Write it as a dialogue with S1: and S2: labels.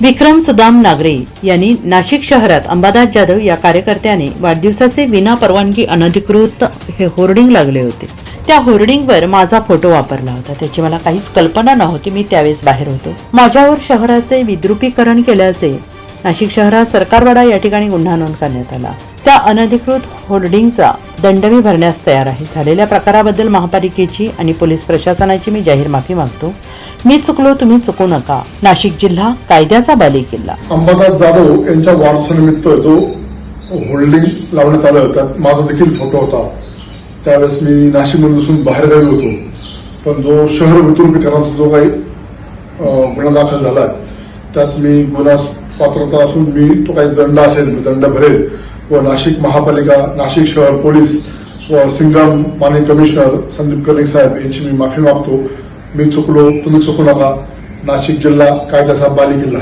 S1: विक्रम सुदाम नागरे यांनी नाशिक शहरात अंबादास जाधव या कार्यकर्त्याने वाढदिवसाचे विना परवानगी अनधिकृत हे होर्डिंग लागले होते. त्या होर्डिंगवर माझा फोटो वापरला होता. त्याची मला काहीच कल्पना नव्हती. मी त्यावेळेस बाहेर होतो. माझ्यावर शहराचे विद्रुपीकरण केल्याचे नाशिक शहरात सरकारवाडा या ठिकाणी गुन्हा नोंद करण्यात आला. त्या अनधिकृत होर्डिंगचा दंड मी भरण्यास तयार आहे. झालेल्या प्रकाराबद्दल महापालिकेची आणि पोलीस प्रशासनाची मी जाहीर माफी मागतो. मी चुकलो तुम्ही चुकू नका. नाशिक जिल्हा कायद्याचा बाली
S2: किल्ला अंबरनाथ जाधव यांच्या वाढदिवसानिमित्त जो होल्डिंग लावण्यात आलं त्यात माझा देखील फोटो होता. त्यावेळेस मी नाशिकमधून बाहेर गेलो होतो. पण जो शहर वितुर्पीकरणाचा जो काही गुन्हा दाखल झाला त्यात मी गुन्हा पात्रता असून मी तो काही दंड असेल दंड भरेल. व नाशिक महापालिका नाशिक शहर पोलीस व सिंग्राम माने कमिशनर संदीप कर्णिक साहेब यांची मी माफी मागतो. मी चुकलो तुम्ही चुकू नका. नाशिक जिल्हा कायद्याचा बालेकिल्ला.